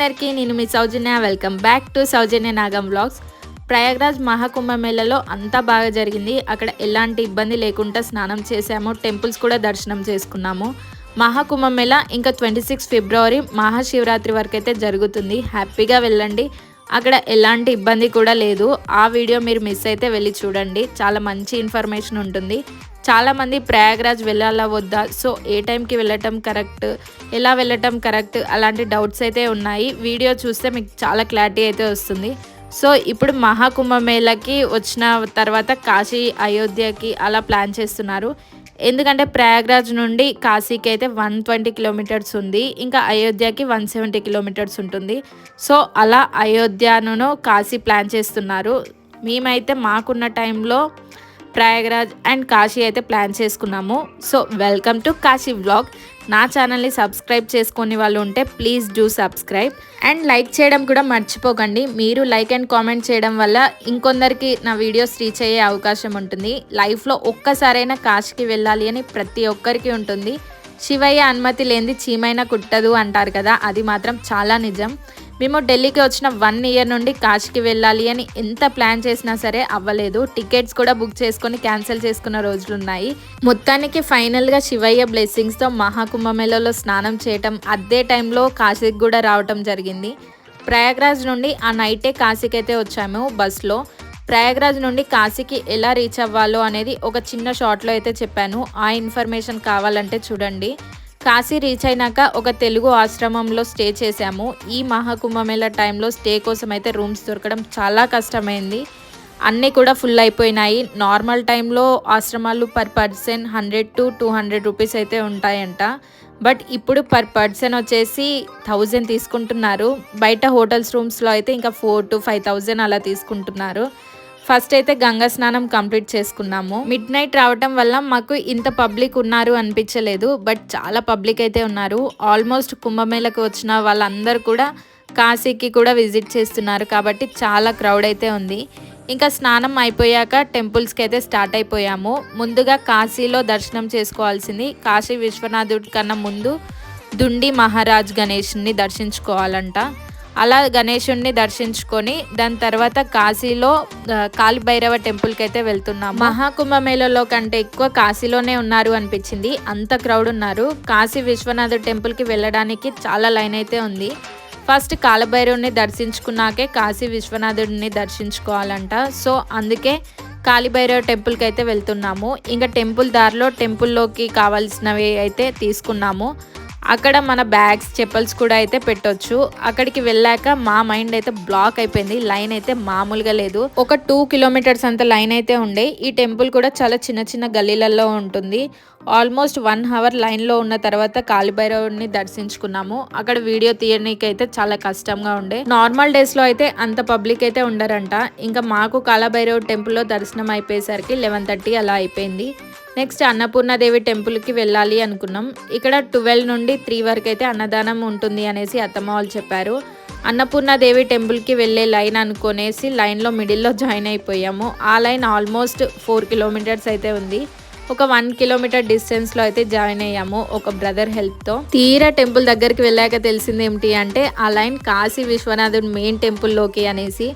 అందరికీ నేను మీ Soujanya. Welcome back to Soujanya Nagam vlogs Prayagraj మహాకుంభమేళలో అంతా బాగా జరిగింది. అక్కడ ఎలాంటి ఇబ్బంది లేకుండా స్నానం చేశాము టెంపుల్స్ కూడా దర్శనం చేసుకున్నాము. మహాకుంభమేళ ఇంకా ట్వంటీ సిక్స్ ఫిబ్రవరి మహాశివరాత్రి వరకు అయితే జరుగుతుంది. హ్యాపీగా వెళ్ళండి. అక్కడ ఎలాంటి ఇబ్బంది కూడా లేదు. ఆ వీడియో మీరు మిస్ అయితే వెళ్ళి చూడండి. చాలా మంచి ఇన్ఫర్మేషన్ ఉంటుంది. చాలామంది ప్రయాగ్రాజ్ వెళ్ళాలా వద్దా? సో ఏ టైంకి వెళ్ళటం కరెక్ట్? ఎలా వెళ్ళటం కరెక్ట్? అలాంటి డౌట్స్ అయితే ఉన్నాయి. వీడియో చూస్తే మీకు చాలా క్లారిటీ అయితే వస్తుంది. సో ఇప్పుడు మహాకుంభమేళకి వచ్చిన తర్వాత కాశీ అయోధ్యకి అలా ప్లాన్ చేస్తున్నారు. ఎందుకంటే ప్రయాగ్రాజ్ నుండి కాశీకి అయితే వన్ ట్వంటీ కిలోమీటర్స్ ఉంది. ఇంకా అయోధ్యకి వన్ సెవెంటీ కిలోమీటర్స్ ఉంటుంది. సో అలా అయోధ్యను కాశీ ప్లాన్ చేస్తున్నారు. మేమైతే మాకున్న టైంలో ప్రయాగరాజ్ అండ్ కాశీ అయితే ప్లాన్ చేసుకున్నాము. So welcome to Kashi vlog. నా ఛానల్ని సబ్స్క్రైబ్ చేసుకునే వాళ్ళు ఉంటే please do subscribe. And like చేయడం కూడా మర్చిపోకండి. మీరు లైక్ అండ్ కామెంట్ చేయడం వల్ల ఇంకొందరికి నా వీడియోస్ రీచ్ అయ్యే అవకాశం ఉంటుంది. లైఫ్లో ఒక్కసారైనా కాశీకి వెళ్ళాలి అని ప్రతి ఒక్కరికి ఉంటుంది. శివయ్య అనుమతి లేనిది చీమైనా కుట్టదు అంటారు కదా అది మాత్రం చాలా నిజం. మేము ఢిల్లీకి వచ్చిన వన్ ఇయర్ నుండి కాశీకి వెళ్ళాలి అని ఎంత ప్లాన్ చేసినా సరే అవ్వలేదు. టికెట్స్ కూడా బుక్ చేసుకొని క్యాన్సిల్ చేసుకున్న రోజులు ఉన్నాయి. మొత్తానికి ఫైనల్గా శివయ్య బ్లెస్సింగ్స్తో మహాకుంభమేళలో స్నానం చేయటం అదే టైంలో కాశీకి కూడా రావటం జరిగింది. ప్రయాగ్రాజ్ నుండి ఆ నైటే కాశీకి అయితే వచ్చాము బస్లో ప్రయాగ్రాజ్ నుండి కాశీకి ఎలా రీచ్ అవ్వాలో అనేది ఒక చిన్న షార్ట్లో అయితే చెప్పాను. ఆ ఇన్ఫర్మేషన్ కావాలంటే చూడండి. కాశీ రీచ్ అయినాక ఒక తెలుగు ఆశ్రమంలో స్టే చేశాము. ఈ మహాకుంభమేళ టైంలో స్టే కోసం అయితే రూమ్స్ దొరకడం చాలా కష్టమైంది. అన్నీ కూడా ఫుల్ అయిపోయినాయి. నార్మల్ టైంలో ఆశ్రమాలు per person hundred to two hundred rupees అయితే ఉంటాయంట. బట్ ఇప్పుడు పర్ పర్సన్ వచ్చేసి థౌజండ్ తీసుకుంటున్నారు. బయట హోటల్స్ రూమ్స్లో అయితే ఇంకా ఫోర్ టు ఫైవ్ థౌజండ్ అలా తీసుకుంటున్నారు. ఫస్ట్ అయితే గంగా స్నానం కంప్లీట్ చేసుకున్నాము. మిడ్ నైట్ రావటం వల్ల మాకు ఇంత పబ్లిక్ ఉన్నారు అనిపించలేదు. బట్ చాలా పబ్లిక్ అయితే ఉన్నారు. ఆల్మోస్ట్ కుంభమేళకు వచ్చిన వాళ్ళందరూ కూడా కాశీకి కూడా విజిట్ చేస్తున్నారు. కాబట్టి చాలా క్రౌడ్ అయితే ఉంది. ఇంకా స్నానం అయిపోయాక టెంపుల్స్కి అయితే స్టార్ట్ అయిపోయాము. ముందుగా కాశీలో దర్శనం చేసుకోవాల్సింది. కాశీ విశ్వనాథుడి కన్నా ముందు దుండి మహారాజ్ గణేష్ని దర్శించుకోవాలంట. అలా గణేశుణ్ణి దర్శించుకొని దాని తర్వాత కాశీలో కాలిభైరవ టెంపుల్కి అయితే వెళ్తున్నాం మహాకుంభమేళలో కంటే ఎక్కువ కాశీలోనే ఉన్నారు అనిపించింది. అంత క్రౌడ్ ఉన్నారు. కాశీ విశ్వనాథ టెంపుల్కి వెళ్ళడానికి చాలా లైన్ అయితే ఉంది. ఫస్ట్ కాలభైరవుని దర్శించుకున్నాకే కాశీ విశ్వనాథుడిని దర్శించుకోవాలంట. సో అందుకే కాళీభైరవ టెంపుల్కి అయితే వెళ్తున్నాము. ఇంకా టెంపుల్ దారిలో టెంపుల్లోకి కావాల్సినవి అయితే తీసుకున్నాము. అక్కడ మన బ్యాగ్స్ చెప్పల్స్ కూడా అయితే పెట్టొచ్చు. అక్కడికి వెళ్ళాక మా మైండ్ అయితే బ్లాక్ అయిపోయింది. లైన్ అయితే మామూలుగా లేదు. ఒక టూ కిలోమీటర్స్ అంత లైన్ అయితే ఉండే. ఈ టెంపుల్ కూడా చాలా చిన్న చిన్న గల్లీలలో ఉంటుంది. ఆల్మోస్ట్ వన్ అవర్ లైన్లో ఉన్న తర్వాత కాళీభైరవుని దర్శించుకున్నాము. అక్కడ వీడియో తీయడానికి అయితే చాలా కష్టంగా ఉండే. నార్మల్ డేస్లో అయితే అంత పబ్లిక్ అయితే ఉండరంట. ఇంకా మాకు కాళభైరవ్ టెంపుల్లో దర్శనం అయిపోయేసరికి లెవెన్ థర్టీ అలా అయిపోయింది. నెక్స్ట్ అన్నపూర్ణాదేవి టెంపుల్కి వెళ్ళాలి అనుకున్నాం. ఇక్కడ ట్వెల్వ్ నుండి త్రీ వరకు అయితే అన్నదానం ఉంటుంది అనేసి అత్తమ్మ వాళ్ళు చెప్పారు. అన్నపూర్ణాదేవి టెంపుల్కి వెళ్ళే లైన్ అనుకునేసి లైన్లో మిడిల్లో జాయిన్ అయిపోయాము. ఆ లైన్ ఆల్మోస్ట్ ఫోర్ కిలోమీటర్స్ అయితే ఉంది. ఒక వన్ కిలోమీటర్ డిస్టెన్స్లో అయితే జాయిన్ అయ్యాము ఒక బ్రదర్ హెల్ప్తో తీరా టెంపుల్ దగ్గరికి వెళ్ళాక తెలిసింది ఏమిటి అంటే ఆ లైన్ కాశీ విశ్వనాథుడు మెయిన్ టెంపుల్లోకి అనేసి.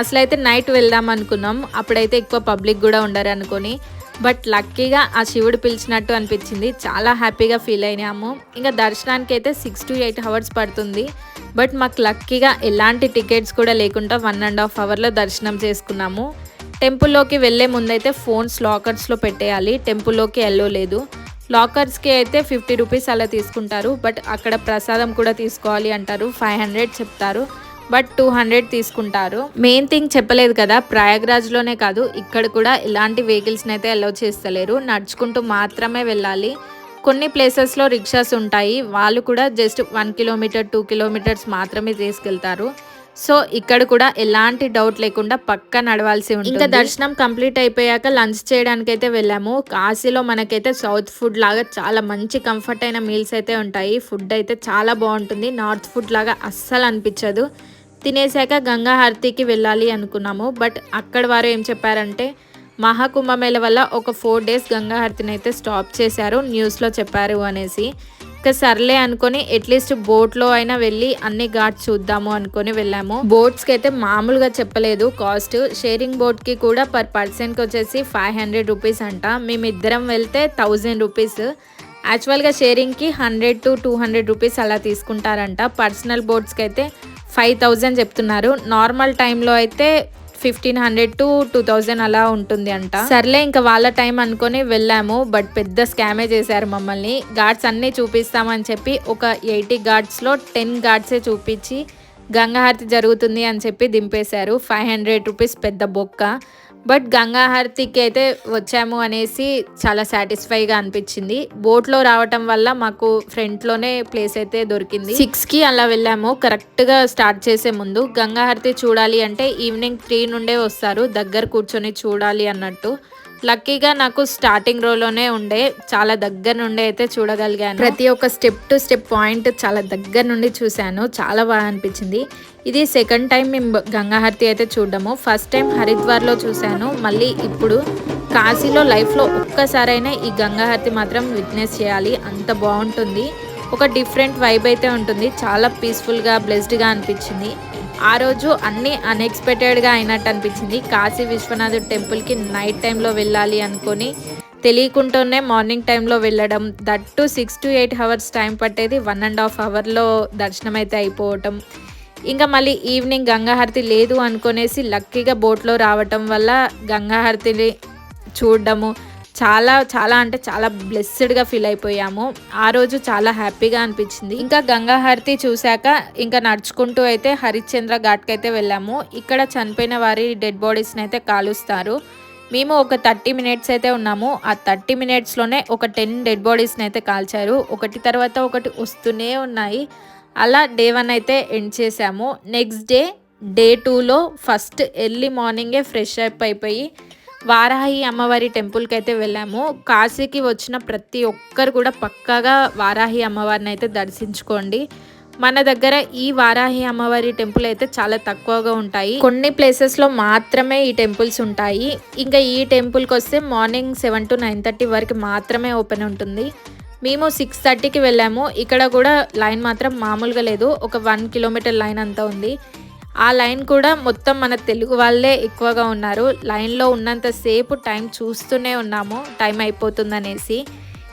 అసలు అయితే నైట్ వెళ్దాం అనుకున్నాం. అప్పుడైతే ఎక్కువ పబ్లిక్ కూడా ఉండరు అనుకొని. బట్ లక్కీగా ఆ శివుడు పిలిచినట్టు అనిపించింది. చాలా హ్యాపీగా ఫీల్ అయినాము. ఇంకా దర్శనానికి అయితే సిక్స్ టు ఎయిట్ అవర్స్ పడుతుంది. బట్ మాకు లక్కీగా ఎలాంటి టికెట్స్ కూడా లేకుండా వన్ అండ్ హాఫ్ అవర్లో దర్శనం చేసుకున్నాము. టెంపుల్లోకి వెళ్ళే ముందైతే ఫోన్స్ లాకర్స్లో పెట్టేయాలి. టెంపుల్లోకి ఎల్లో లేదు. లాకర్స్కి అయితే ఫిఫ్టీ రూపీస్ అలా తీసుకుంటారు. బట్ అక్కడ ప్రసాదం కూడా తీసుకోవాలి అంటారు. ఫైవ్ హండ్రెడ్ చెప్తారు. బట్ టూ హండ్రెడ్ తీసుకుంటారు. మెయిన్ థింగ్ చెప్పలేదు కదా ప్రయాగ్రాజ్లోనే కాదు ఇక్కడ కూడా ఇలాంటి వెహికల్స్ని అయితే అలౌ చేస్తలేరు. నడుచుకుంటూ మాత్రమే వెళ్ళాలి. కొన్ని ప్లేసెస్లో రిక్షాస్ ఉంటాయి వాళ్ళు కూడా just one kilometre two kilometres మాత్రమే తీసుకెళ్తారు. సో ఇక్కడ కూడా ఎలాంటి డౌట్ లేకుండా పక్క నడవాల్సి ఉంటుంది. ఇంకా దర్శనం కంప్లీట్ అయిపోయాక లంచ్ చేయడానికి అయితే వెళ్ళాము. కాశీలో మనకైతే సౌత్ ఫుడ్ లాగా చాలా మంచి కంఫర్ట్ అయిన మీల్స్ అయితే ఉంటాయి. ఫుడ్ అయితే చాలా బాగుంటుంది. నార్త్ ఫుడ్ లాగా అస్సలు అనిపించదు. తినేసాక గంగా హారతికి వెళ్ళాలి అనుకున్నాము. బట్ అక్కడ వారు ఏం చెప్పారంటే మహాకుంభమేళ వల్ల ఒక ఫోర్ డేస్ గంగా హారతిని అయితే స్టాప్ చేశారు న్యూస్లో చెప్పారు అనేసి. ఇంకా సర్లే అనుకొని అట్లీస్ట్ బోట్లో అయినా వెళ్ళి అన్ని ఘాట్స్ చూద్దాము అనుకొని వెళ్ళాము. బోట్స్కి అయితే మామూలుగా చెప్పలేదు కాస్ట్. షేరింగ్ బోట్కి కూడా పర్ పర్సన్కి వచ్చేసి ఫైవ్ హండ్రెడ్ రూపీస్ అంట. మేమిద్దరం వెళ్తే థౌజండ్ రూపీస్. యాక్చువల్గా షేరింగ్కి hundred to two hundred rupees అలా తీసుకుంటారంట. పర్సనల్ బోట్స్కి అయితే ఫైవ్ థౌజండ్ చెప్తున్నారు. నార్మల్ టైంలో అయితే fifteen hundred to two thousand అలా ఉంటుంది అంట. సర్లే ఇంకా వాళ్ళ టైం అనుకొని వెళ్ళాము. బట్ పెద్ద స్కామే చేశారు మమ్మల్ని. గార్డ్స్ అన్నీ చూపిస్తామని చెప్పి ఒక ఎయిటీ గార్డ్స్లో టెన్ గార్డ్సే చూపించి గంగాహారతి జరుగుతుంది అని చెప్పి దింపేశారు. ఫైవ్ హండ్రెడ్ రూపీస్ పెద్ద బొక్క. బట్ గంగాహారతికి అయితే వచ్చాము అనేసి చాలా సాటిస్ఫైగా అనిపించింది. బోట్లో రావటం వల్ల మాకు ఫ్రంట్లోనే ప్లేస్ అయితే దొరికింది. సిక్స్కి అలా వెళ్ళాము. కరెక్ట్గా స్టార్ట్ చేసే ముందు గంగాహారతి చూడాలి అంటే ఈవినింగ్ త్రీ నుండే వస్తారు. దగ్గర కూర్చొని చూడాలి అన్నట్టు. లక్కీగా నాకు స్టార్టింగ్ రోలోనే ఉండే. చాలా దగ్గర నుండి అయితే చూడగలిగాను. ప్రతి ఒక్క స్టెప్ టు స్టెప్ పాయింట్ చాలా దగ్గర నుండి చూశాను. చాలా బాగా అనిపించింది. ఇది సెకండ్ టైం మేము గంగాహారతి అయితే చూడడము. ఫస్ట్ టైం హరిద్వార్లో చూశాను. మళ్ళీ ఇప్పుడు కాశీలో లైఫ్లో ఒక్కసారైనా ఈ గంగాహారతి మాత్రం విట్నెస్ చేయాలి. అంత బాగుంటుంది. ఒక డిఫరెంట్ వైబ్ అయితే ఉంటుంది. చాలా పీస్ఫుల్గా బ్లెస్డ్గా అనిపించింది. ఆ రోజు అన్నీ అన్ఎక్స్పెక్టెడ్గా అయినట్టు అనిపించింది. కాశీ విశ్వనాథుడు టెంపుల్కి నైట్ టైంలో వెళ్ళాలి అనుకొని తెలియకుండానే మార్నింగ్ టైంలో వెళ్ళడం that to six to eight hours time పట్టేది వన్ అండ్ హాఫ్ అవర్లో దర్శనం అయితే అయిపోవటం. ఇంకా మళ్ళీ ఈవినింగ్ గంగాహారతి లేదు అనుకునేసి లక్కీగా బోట్లో రావటం వల్ల గంగాహారతిని చూడడము చాలా చాలా అంటే చాలా బ్లెస్సెడ్గా ఫీల్ అయిపోయాము. ఆ రోజు చాలా హ్యాపీగా అనిపించింది. ఇంకా గంగాహారతి చూశాక ఇంకా నడుచుకుంటూ అయితే హరిశ్చంద్ర ఘాట్కి అయితే వెళ్ళాము. ఇక్కడ చనిపోయిన వారి డెడ్ బాడీస్ని అయితే కాలుస్తారు. మేము ఒక థర్టీ మినిట్స్ అయితే ఉన్నాము. ఆ థర్టీ మినిట్స్లోనే ఒక టెన్ డెడ్ బాడీస్ని అయితే కాల్చారు. ఒకటి తర్వాత ఒకటి వస్తూనే ఉన్నాయి. అలా డే వన్ అయితే ఎండ్ చేసాము నెక్స్ట్ డే డే టూలో ఫస్ట్ ఎర్లీ మార్నింగే ఫ్రెష్ అప్ అయిపోయి వారాహి అమ్మవారి టెంపుల్కి అయితే వెళ్ళాము. కాశీకి వచ్చిన ప్రతి ఒక్కరు కూడా పక్కాగా వారాహి అమ్మవారిని అయితే దర్శించుకోండి. మన దగ్గర ఈ వారాహి అమ్మవారి టెంపుల్ అయితే చాలా తక్కువగా ఉంటాయి. కొన్ని ప్లేసెస్లో మాత్రమే ఈ టెంపుల్స్ ఉంటాయి. ఇంకా ఈ టెంపుల్కి వస్తే morning seven to nine thirty వరకు మాత్రమే ఓపెన్ ఉంటుంది. మేము సిక్స్ థర్టీకి వెళ్ళాము. ఇక్కడ కూడా లైన్ మాత్రం మామూలుగా లేదు. ఒక వన్ కిలోమీటర్ లైన్ అంతా ఉంది. ఆ లైన్ కూడా మొత్తం మన తెలుగు వాళ్ళే ఎక్కువగా ఉన్నారు. లైన్లో ఉన్నంతసేపు టైం చూస్తూనే ఉన్నాము. టైం అయిపోతుందనేసి.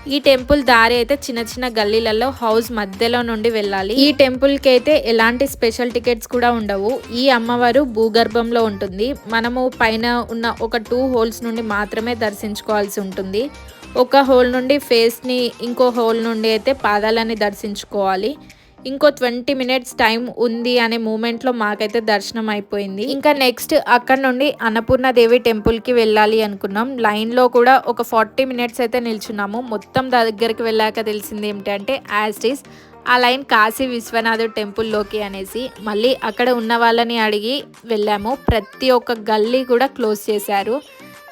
ఈ టెంపుల్ దారి అయితే చిన్న చిన్న గల్లీలలో హౌస్ మధ్యలో నుండి వెళ్ళాలి. ఈ టెంపుల్కి అయితే ఎలాంటి స్పెషల్ టికెట్స్ కూడా ఉండవు. ఈ అమ్మవారు భూగర్భంలో ఉంటుంది. మనము పైన ఉన్న ఒక టూ హోల్స్ నుండి మాత్రమే దర్శించుకోవాల్సి ఉంటుంది. ఒక హోల్ నుండి ఫేస్ని ఇంకో హోల్ నుండి అయితే పాదాలని దర్శించుకోవాలి. ఇంకో ట్వంటీ మినిట్స్ టైం ఉంది అనే మూమెంట్లో మాకైతే దర్శనం అయిపోయింది. ఇంకా నెక్స్ట్ అక్కడ నుండి అన్నపూర్ణ దేవి టెంపుల్కి వెళ్ళాలి అనుకున్నాం. లైన్లో కూడా ఒక ఫార్టీ మినిట్స్ అయితే నిల్చున్నాము. మొత్తం దగ్గరికి వెళ్ళాక తెలిసింది ఏమిటంటే ఇస్ ఆ లైన్ కాశీ విశ్వనాథుడు టెంపుల్లోకి అనేసి. మళ్ళీ అక్కడ ఉన్న వాళ్ళని అడిగి వెళ్ళాము. ప్రతి ఒక్క గల్లీ కూడా క్లోజ్ చేశారు.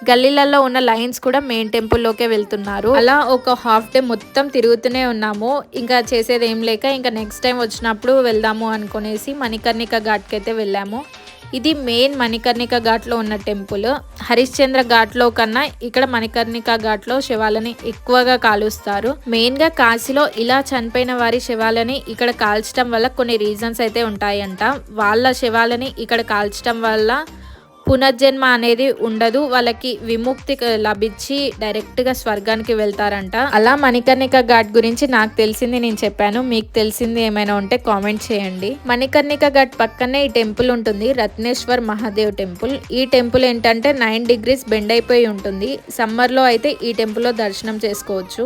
గల్లీలలో ఉన్న లైన్స్ కూడా మెయిన్ టెంపుల్లోకే వెళ్తున్నారు. అలా ఒక హాఫ్ డే మొత్తం తిరుగుతూనే ఉన్నాము. ఇంకా చేసేది ఏం లేక ఇంకా నెక్స్ట్ టైం వచ్చినప్పుడు వెళ్దాము అనుకునేసి మణికర్ణిక ఘాట్కి అయితే వెళ్ళాము. ఇది మెయిన్ మణికర్ణిక ఘాట్లో ఉన్న టెంపుల్. హరిశ్చంద్ర ఘాట్లో కన్నా ఇక్కడ మణికర్ణిక ఘాట్లో శవాలని ఎక్కువగా కాలుస్తారు. మెయిన్గా కాశీలో ఇలా చనిపోయిన వారి శవాలని ఇక్కడ కాల్చడం వల్ల కొన్ని రీజన్స్ అయితే ఉంటాయంట. వాళ్ళ శవాలని ఇక్కడ కాల్చడం వల్ల పునర్జన్మ అనేది ఉండదు. వాళ్ళకి విముక్తి లభించి డైరెక్ట్గా స్వర్గానికి వెళ్తారంట. అలా మణికర్ణిక ఘాట్ గురించి నాకు తెలిసింది నేను చెప్పాను. మీకు తెలిసింది ఏమైనా ఉంటే కామెంట్ చేయండి. మణికర్ణిక ఘాట్ పక్కనే ఈ టెంపుల్ ఉంటుంది. రత్నేశ్వర్ మహాదేవ్ టెంపుల్. ఈ టెంపుల్ ఏంటంటే నైన్ డిగ్రీస్ బెండ్ అయిపోయి ఉంటుంది. సమ్మర్లో అయితే ఈ టెంపుల్లో దర్శనం చేసుకోవచ్చు.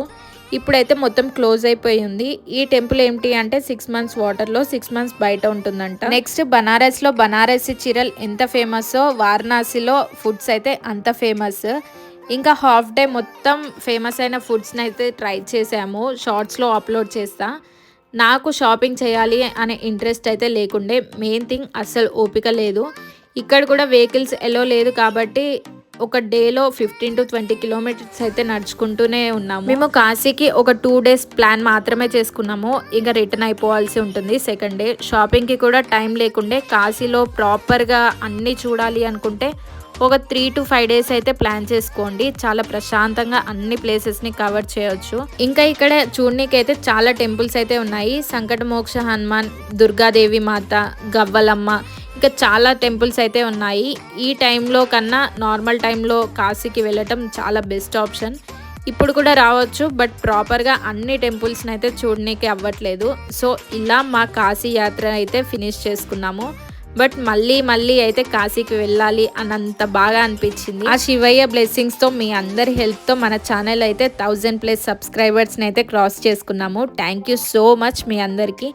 ఇప్పుడైతే మొత్తం క్లోజ్ అయిపోయి ఉంది. ఈ టెంపుల్ ఏంటి అంటే సిక్స్ మంత్స్ వాటర్లో సిక్స్ మంత్స్ బయట ఉంటుందంట. నెక్స్ట్ బనారస్లో బనారసి చీరలు ఎంత ఫేమస్? వారణాసిలో ఫుడ్స్ అయితే అంత ఫేమస్. ఇంకా హాఫ్ డే మొత్తం ఫేమస్ అయిన ఫుడ్స్ని అయితే ట్రై చేసాము. షార్ట్స్లో అప్లోడ్ చేస్తా. నాకు షాపింగ్ చేయాలి అనే ఇంట్రెస్ట్ అయితే లేకుండే. మెయిన్ థింగ్ అస్సలు ఓపిక లేదు. ఇక్కడ కూడా వెహికల్స్ ఎలో లేదు కాబట్టి ఒక డేలో ఫిఫ్టీన్ టు ట్వంటీ కిలోమీటర్స్ అయితే నడుచుకుంటూనే ఉన్నాము. మేము కాశీకి ఒక టూ డేస్ ప్లాన్ మాత్రమే చేసుకున్నాము. ఇంకా రిటర్న్ అయిపోవాల్సి ఉంటుంది సెకండ్ డే షాపింగ్కి కూడా టైం లేకుండే కాశీలో ప్రాపర్గా అన్నీ చూడాలి అనుకుంటే ఒక త్రీ టు ఫైవ్ డేస్ అయితే ప్లాన్ చేసుకోండి. చాలా ప్రశాంతంగా అన్ని ప్లేసెస్ని కవర్ చేయొచ్చు. ఇంకా ఇక్కడ చూడనీకి అయితే చాలా టెంపుల్స్ అయితే ఉన్నాయి. సంకట మోక్ష హనుమాన్ దుర్గాదేవి మాత గవ్వలమ్మ ఇంకా చాలా టెంపుల్స్ అయితే ఉన్నాయి. ఈ టైంలో కన్నా నార్మల్ టైంలో కాశీకి వెళ్ళటం చాలా బెస్ట్ ఆప్షన్. ఇప్పుడు కూడా రావచ్చు బట్ ప్రాపర్గా అన్ని టెంపుల్స్ని అయితే చూడనీకి అవ్వట్లేదు. సో ఇలా మా కాశీ యాత్ర అయితే ఫినిష్ చేసుకున్నాము. బట్ మళ్ళీ మళ్ళీ అయితే కాశీకి వెళ్ళాలి అన్నంత బాగా అనిపించింది. ఆ శివయ్య బ్లెస్సింగ్స్తో మీ అందరి హెల్ప్తో మన ఛానల్ అయితే థౌజండ్ ప్లస్ సబ్స్క్రైబర్స్ని అయితే క్రాస్ చేసుకున్నాము. థ్యాంక్ యూ సో మచ్ మీ అందరికీ.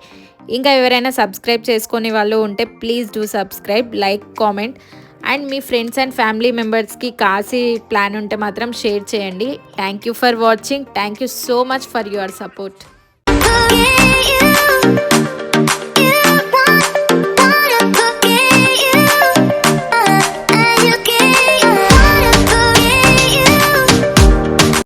ఇంకా ఎవరైనా సబ్స్క్రైబ్ చేసుకునే వాళ్ళు ఉంటే please do subscribe like comment and me friends and family మెంబర్స్కి కాశీ ప్లాన్ ఉంటే మాత్రం షేర్ చేయండి. Thank you for watching thank you so much for your support